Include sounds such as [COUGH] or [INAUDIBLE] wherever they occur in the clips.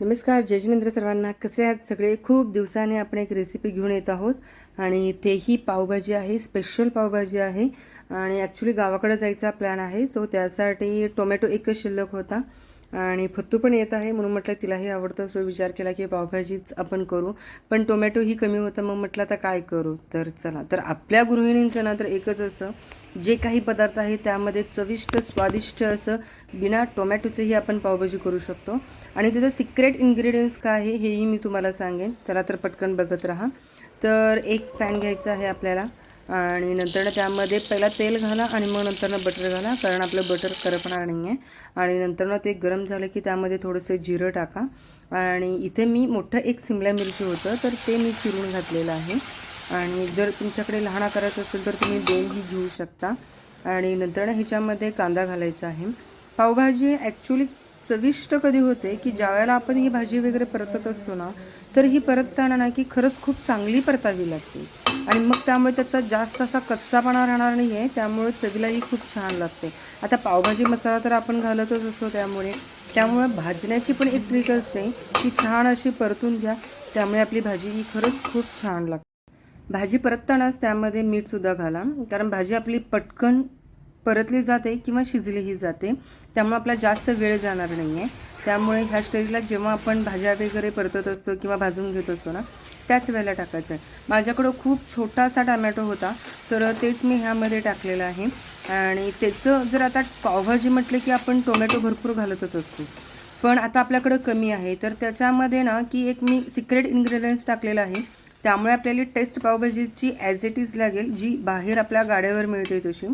नमस्कार जय जिनेंद्र सर्वांना. कसे आहात सगळे? खूप दिवसाने आपण एक रेसिपी घेऊन येत आहोत आणि तेही पावभाजी आहे स्पेशल पावभाजी आहे. आणि ॲक्च्युली गावाकडे जायचा प्लॅन आहे सो त्यासाठी टोमॅटो एकच शिल्लक होता. आणि फत्तू पण येत आहे म्हणून म्हटलं तिलाही आवडतं सो विचार केला की पावभाजीच आपण करू. पण टोमॅटो ही कमी होतं मग म्हटलं आता काय करू? तर चला. तर आपल्या गृहिणींचं ना तर एकच असतं. जे काही पदार्थ आहे त्यामध्ये चविष्ट स्वादिष्ट असं बिना टोमॅटोचंही आपण पावभाजी करू शकतो. आणि त्याचं सिक्रेट इन्ग्रेडियंट्स काय आहे हेही मी तुम्हाला सांगेन. चला तर पटकन बघत राहा. तर एक पॅन घ्यायचा आहे आपल्याला. आणि नंतर त्यामध्ये पहिला तेल घाला आणि मग नंतर बटर घाला कारण आपलं बटर करपणार नाही आहे आणि नंतर ते गरम झालं की त्यामध्ये थोडंसं जिरं टाका. आणि इथे मी मोठं एक सिमला मिरची होतं तर ते मी चिरून घातलेलं आहे. आणि जर तुमच्याकडे लहान आकाराचं असेल तर तुम्ही दोनही घेऊ शकता. आणि नंतर ह्याच्यामध्ये कांदा घालायचा आहे. पावभाजी ॲक्च्युली चविष्ट कधी होते की ज्यावेळेला आपण ही भाजी वगैरे परतत असतो ना तर ही परतताना ना की खरंच खूप चांगली परतावी लागते. आणि मग त्यामुळे त्याचा जास्त असा कच्चापणा राहणार नाही आहे त्यामुळे चवीलाही खूप छान लागते. आता पावभाजी मसाला तर आपण घालतच असतो त्यामुळे. त्यामुळे भाजण्याची पण एक ट्रिक असते की छान अशी परतून घ्या त्यामुळे आपली भाजी ही खरंच खूप छान लागते. भाजी परततानाच त्यामध्ये मीठसुद्धा घाला. कारण भाजी आपली पटकन परतली जाते किंवा शिजलीही जाते. त्यामुळे आपला जास्त वेळ जाणार नाही आहे त्यामुळे ह्या स्टेजला जेव्हा आपण भाज्या वगैरे परतत असतो किंवा भाजून घेत असतो ना त्याच वेळेला टाकायचं आहे. माझ्याकडं खूप छोटासा टमॅटो होता तर तेच मी ह्यामध्ये टाकलेलं आहे. आणि त्याचं जर आता पावभाजी म्हटलं की आपण टोमॅटो भरपूर घालतच असतो. पण आता आपल्याकडं कमी आहे. तर त्याच्यामध्ये ना की एक मी सिक्रेट इन्ग्रेडियंट्स टाकलेलं आहे. त्यामुळे आपल्याला टेस्ट पावभाजीची ॲज इट इज लागेल जी बाहेर आपल्या गाड्यावर मिळते तशी.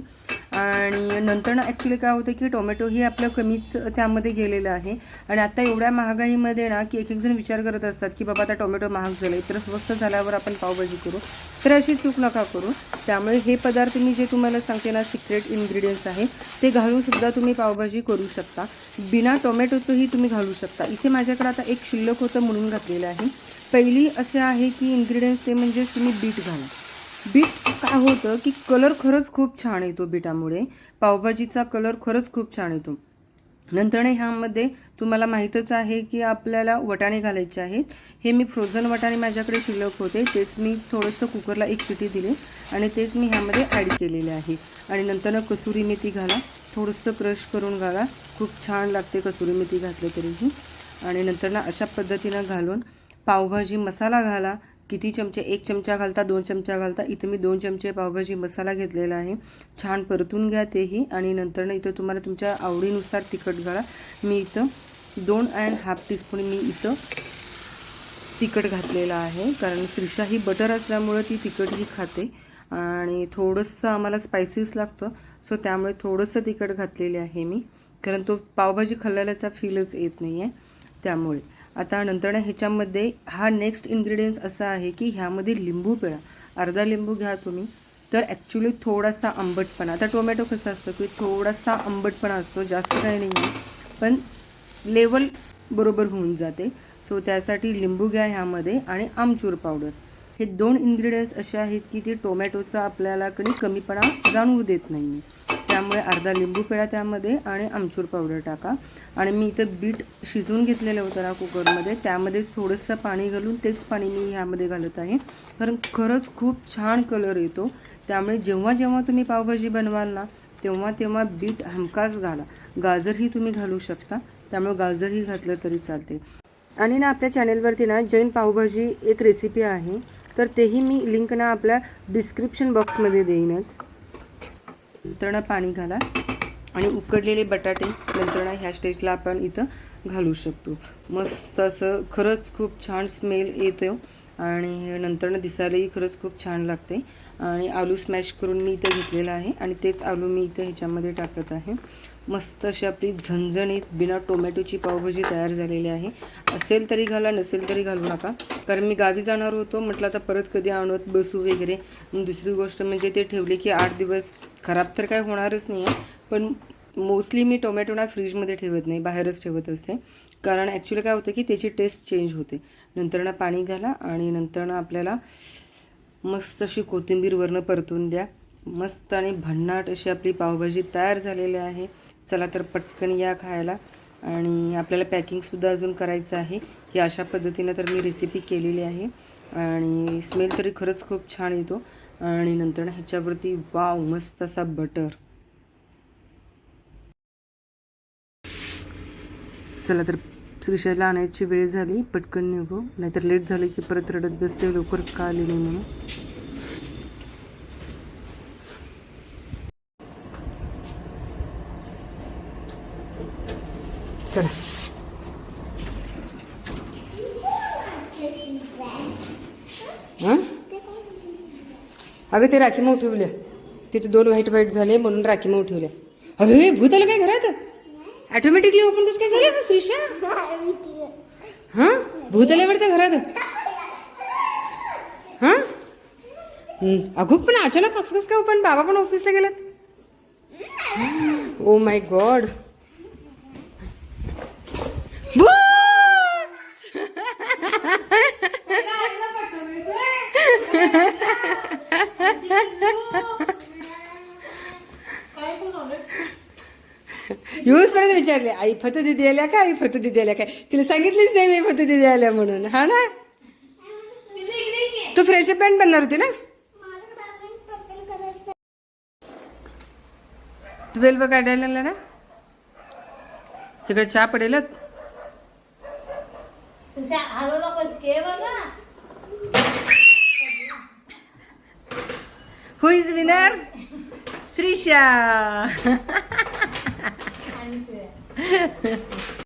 आणि नंतर ना ॲक्च्युली काय होतं की टोमॅटो ही आपलं कमीच त्यामध्ये गेलेलं आहे. आणि आता एवढ्या महागाईमध्ये ना की एक एक जण विचार करत असतात की बाबा आता टोमॅटो महाग झाले तर स्वस्त झाल्यावर आपण पावभाजी करू. तर अशी चूक नका करू. त्यामुळे हे पदार्थ मी जे तुम्हाला सांगते ना सिक्रेट इन्ग्रेडियंट्स आहे ते घालूनसुद्धा तुम्ही पावभाजी करू शकता. बिना टोमॅटोचंही तुम्ही घालू शकता. इथे माझ्याकडे आता एक शिल्लक होतं म्हणून घातलेलं आहे. पहिली असे आहे की इन्ग्रेडियंट्स ते म्हणजे तुम्ही बीट घाला. बीट काय होतं की कलर खरंच खूप छान येतो बीटामुळे. पावभाजीचा कलर खरंच खूप छान येतो. नंतर ह्यामध्ये तुम्हाला माहीतच आहे की आपल्याला वटाणे घालायचे आहेत. हे मी फ्रोझन वटाणे माझ्याकडे शिल्लक होते. तेच मी थोडंसं कुकरला एक शिटी दिली आणि तेच मी ह्यामध्ये ॲड केलेले आहे. आणि नंतर कसुरी मेथी घाला. थोडंसं क्रश करून घाला. खूप छान लागते कसुरी मेथी घातलं तरीही. आणि नंतर ना अशा पद्धतीनं घालून पावभाजी मसाला घाला. किती चमचे? एक चमचा घालता दोन चमचा घालता. इथं मी दोन चमचे पावभाजी मसाला घेतलेला आहे. छान परतून घ्या तेही आणि नंतरनं इथं तुम्हाला तुमच्या आवडीनुसार तिखट घाला. मी इथं दोन अँड हाफ टीस्पून मी इथं तिखट घातलेलं आहे. कारण श्रीषा ही बटर असल्यामुळं ती तिखटही खाते. आणि थोडंसं आम्हाला स्पायसीस लागतं. सो त्यामुळे थोडंसं तिखट घातलेले आहे मी. कारण तो पावभाजी खाल्ल्याचा फीलच येत नाही आहे त्यामुळे. आता नंतर ह्याच्यामध्ये हा नेक्स्ट इन्ग्रेडियंट्स असा आहे की ह्यामध्ये लिंबू पिळा. अर्धा लिंबू घ्या तुम्ही. तर ॲक्च्युली थोडासा आंबटपणा. आता टोमॅटो कसं असतं की थोडासा आंबटपणा असतो जास्त काही नाही आहे पण लेवल बरोबर होऊन जाते. सो त्यासाठी लिंबू घ्या ह्यामध्ये आणि आमचूर पावडर हे दोन इन्ग्रेडियंट्स असे आहेत की ते टोमॅटोचा आपल्याला कधी कमीपणा जाणवू देत नाही त्यामुळे अर्धा लिंबू पिळा त्यामध्ये आणि आमचूर पावडर टाका. आणि मी इथं बीट शिजवून घेतलेलं होतं ना कुकरमध्ये. त्यामध्येच थोडंसं पाणी घालून तेच पाणी मी ह्यामध्ये घालत आहे. कारण खरंच खूप छान कलर येतो. त्यामुळे जेव्हा जेव्हा तुम्ही पावभाजी बनवाल ना तेव्हा तेव्हा बीट हमखास घाला. गाजरही तुम्ही घालू शकता. त्यामुळे गाजरही घातलं तरी चालते. आणि ना आपल्या चॅनेलवरती ना जैन पावभाजी एक रेसिपी आहे. तर तेही मी लिंक ना आपल्या डिस्क्रिप्शन बॉक्समध्ये देईनच. नंतर पाणी घाला आणि उकडलेले बटाटे नंतर ह्या स्टेजला आपण इथं घालू शकतो. मस्त असं खरंच खूप छान स्मेल येतो आणि नंतरनं दिसायलाही खरंच खूप छान लागते. आणि आलू स्मॅश करून मी इथं घेतलेलं आहे आणि तेच आलू मी इथं ह्याच्यामध्ये टाकत आहे. मस्त अशी आपली झणझणीत बिना टोमॅटोची पावभाजी तयार झालेली आहे. असेल तरी घाला नसेल तरी घालू नका. कारण मी गावी जाणार होतो म्हटलं आता परत कधी आणत बसू वगैरे. दुसरी गोष्ट म्हणजे ते ठेवले की आठ दिवस खराब तर काय होणारच नाही आहे पण मोस्टली मी टोमॅटो ना फ्रीजमध्ये ठेवत नाही बाहेरच ठेवत असते. कारण ॲक्च्युली काय होतं की त्याची टेस्ट चेंज होते. नंतर ना पाणी घाला आणि नंतर ना आपल्याला मस्त अशी कोथिंबीरवरनं परतून द्या. मस्त आणि भन्नाट अशी आपली पावभाजी तयार झालेली आहे. चला तर पटकन या खायला. आणि आपल्याला पॅकिंगसुद्धा अजून करायचं आहे. की अशा पद्धतीनं तर मी रेसिपी केलेली आहे. आणि स्मेल तरी खरंच खूप छान येतो. आणि नंतर ह्याच्यावरती वाव मस्त असा बटर चला तर श्रीशैला आणायची वेळ झाली पटकन निघू. नाहीतर लेट झालं की परत रडत बसते लवकर का आली नाही म्हणून. चला. अगं ते राखी मऊ ठेवल्या. तिथे दोन व्हाईट व्हाईट झाले म्हणून राखी मऊ ठेवल्या. अरे भूत आलं काय घरात? ऑटोमॅटिकली ओपन कसं काय झालं? श्रीषा हा? भूत आले वाटतं घरात? हा? अगो पण अचानक कसं कसं काय पण बाबा पण ऑफिसला गेलात. ओ माय गॉड येऊच [LAUGHS] पर्यंत विचारले आई फत दिदी आल्या का? आई फत दिदी आल्या काय तिला सांगितलीच नाही मी फत दिदी आल्या म्हणून. हा ना? तू फ्रेश पॅन्ट बनणार होती ना? ट्वेल्व काढायला आला ना? तिकडे चहा बघा हु इज विनर श्रीशा. ते. [LAUGHS] [LAUGHS]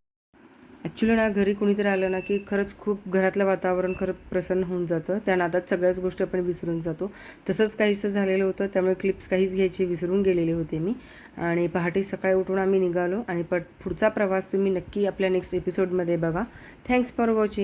ॲक्च्युली ना घरी कुणीतरी आलं ना की खरंच खूप घरातलं वातावरण खरं प्रसन्न होऊन जातं. त्या नादात सगळ्याच गोष्टी आपण विसरून जातो. तसंच काहीसं झालेलं होतं त्यामुळे क्लिप्स काहीच घ्यायची विसरून गेलेले होते मी. आणि पहाटे सकाळी उठून आम्ही निघालो आणि पट पुढचा प्रवास तुम्ही नक्की आपल्या नेक्स्ट एपिसोडमध्ये बघा. Thanks for watching